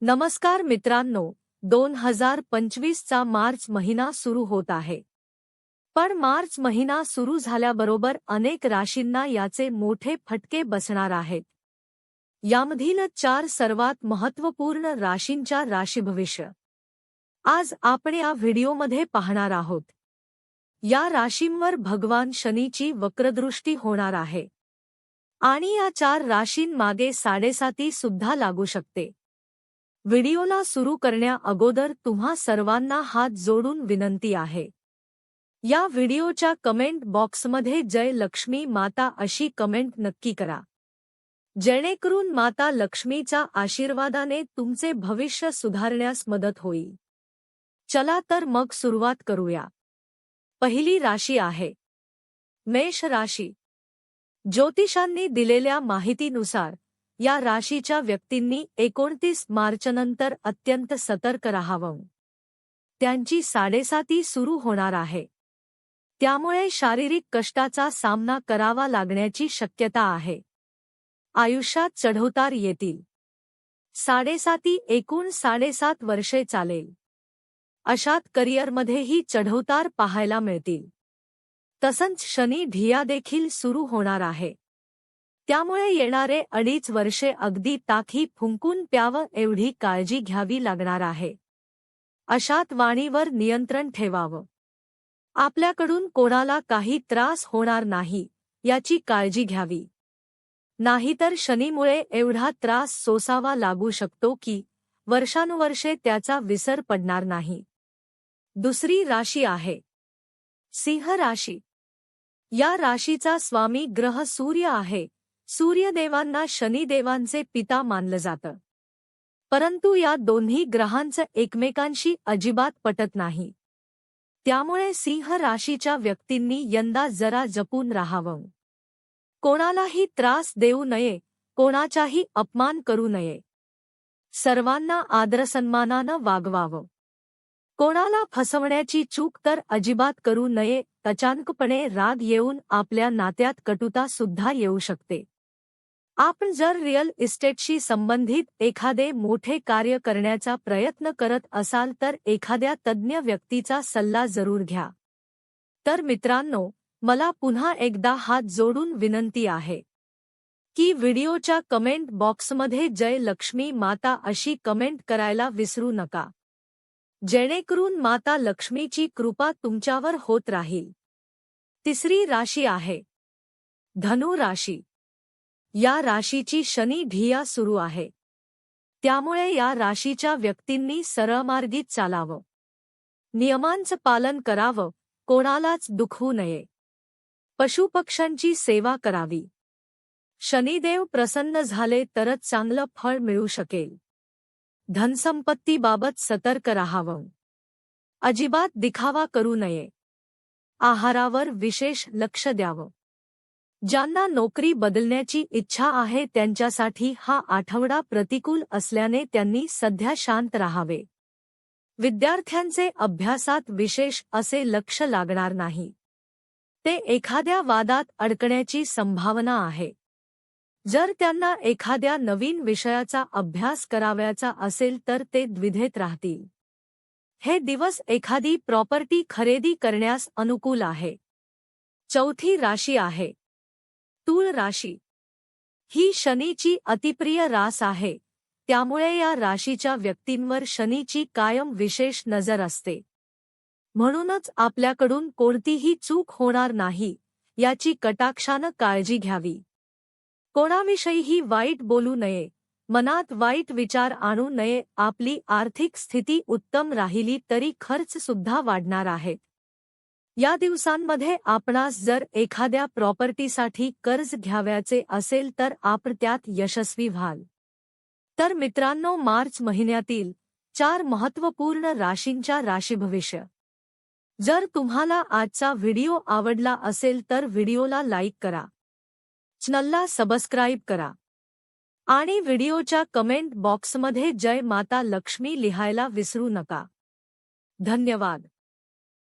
नमस्कार मित्रांनो दोन हजार पंचवीसचा मार्च महिना सुरू होत आहे. पण मार्च महिना सुरू झाल्याबरोबर अनेक राशींना याचे मोठे फटके बसणार आहेत. यामधील चार सर्वात महत्त्वपूर्ण राशींच्या राशीभविष्य. आज आपण या व्हिडिओमध्ये पाहणार आहोत. या राशींवर भगवान शनीची वक्रदृष्टी होणार आहे. आणि या चार राशींमागे साडेसाती सुद्धा लागू शकते. व्हिडिओला सुरू करण्या अगोदर तुम्हा सर्वांना हात जोडून विनंती आहे. या व्हिडिओच्या कमेंट बॉक्समध्ये जय लक्ष्मी माता अशी कमेंट नक्की करा. जेणेकरून माता लक्ष्मीच्या आशीर्वादाने तुमचे भविष्य सुधारण्यास मदत होईल. चला तर मग सुरुवात करूया. पहिली राशी आहे. मेष राशी. ज्योतिषांनी दिलेल्या माहितीनुसार या राशीच्या व्यक्तींनी एकोणतीस मार्चनंतर अत्यंत सतर्क राहावं. त्यांची साडेसाती सुरू होणार आहे. त्यामुळे शारीरिक कष्टाचा सामना करावा लागण्याची शक्यता आहे. आयुष्यात चढवतार येतील. साडेसाती एकूण साडेसात वर्षे चालेल. अशात करिअरमध्येही चढवतार पाहायला मिळतील. तसंच शनी ढिया देखील सुरू होणार आहे. त्यामुळे येणारे अडीच वर्षे अगदी ताकी फुंकून प्यावं एवढी काळजी घ्यावी लागणार आहे. अशात वाणीवर नियंत्रण ठेवावं. आपल्याकडून कोणाला काही त्रास होणार नाही याची काळजी घ्यावी. नाहीतर शनीमुळे एवढा त्रास सोसावा लागू शकतो की वर्षानुवर्षे त्याचा विसर पडणार नाही. दुसरी राशी आहे. सिंह राशी. या राशीचा स्वामी ग्रह सूर्य आहे. सूर्यदेवांना शनिदेवांचे पिता मानलं जातं. परंतु या दोन्ही ग्रहांचं एकमेकांशी अजिबात पटत नाही. त्यामुळे सिंह राशीच्या व्यक्तींनी यंदा जरा जपून राहावं. कोणालाही त्रास देऊ नये कोणाचाही अपमान करू नये. सर्वांना आदरसन्मानानं वागवावं. कोणाला फसवण्याची चूक तर अजिबात करू नये अचानकपणे राग येऊन आपल्या नात्यात कटुता सुद्धा येऊ शकते. आपण जर रिअल इस्टेटशी संबंधित एखादे मोठे कार्य करण्याचा प्रयत्न करत असाल तर एखाद्या तज्ज्ञ व्यक्तीचा सल्ला जरूर घ्या. तर मित्रांनो मला पुन्हा एकदा हात जोडून विनंती आहे की व्हिडिओच्या कमेंट बॉक्समध्ये जय लक्ष्मी माता अशी कमेंट करायला विसरू नका. जेणेकरून माता लक्ष्मीची कृपा तुमच्यावर होत राहील. तिसरी राशी आहे. धनु राशी. या राशीची शनी ढिया सुरू आहे. त्यामुळे या राशीच्या व्यक्तींनी सरळमार्गीत चालावं. नियमांचं पालन करावं कोणालाच दुखवू नये. पशुपक्ष्यांची सेवा करावी. शनिदेव प्रसन्न झाले तरच चांगलं फळ मिळू शकेल. धनसंपत्तीबाबत सतर्क राहावं. अजिबात दिखावा करू नये. आहारावर विशेष लक्ष द्यावं. ज्यांना नोकरी बदलण्याची इच्छा आहे त्यांच्यासाठी हा आठवडा प्रतिकूल असल्याने त्यांनी सध्या शांत राहावे. विद्यार्थ्यांचे अभ्यासात विशेष असे लक्ष लागणार नाही. ते एखाद्या वादात अडकण्याची संभावना आहे. जर त्यांना एखाद्या नवीन विषयाचा अभ्यास करावयाचा असेल तर ते द्विधेत राहतील. हे दिवस एखादी प्रॉपर्टी खरेदी करण्यास अनुकूल आहे. चौथी राशी आहे. तूळ राशी. ही शनीची अतिप्रिय रास आहे. त्यामुळे या राशीच्या व्यक्तींवर शनीची कायम विशेष नजर असते. म्हणूनच आपल्याकडून कोणतीही चूक होणार नाही याची कटाक्षानं काळजी घ्यावी. कोणाविषयीही वाईट बोलू नये मनात वाईट विचार आणू नये आपली आर्थिक स्थिती उत्तम राहिली तरी खर्च सुद्धा वाढणार आहेत या दिवसांमध्ये आपणास जर एखाद्या प्रॉपर्टीसाठी कर्ज घ्याव्याचे असेल तर आपण त्यात यशस्वी व्हाल. तर मित्रांनो मार्च महिन्यातील चार महत्त्वपूर्ण राशींच्या राशीभविष्य. जर तुम्हाला आजचा व्हिडिओ आवडला असेल तर व्हिडिओला लाईक करा. चॅनलला सबस्क्राईब करा. आणि व्हिडिओच्या कमेंट बॉक्समध्ये जय माता लक्ष्मी लिहायला विसरू नका. धन्यवाद.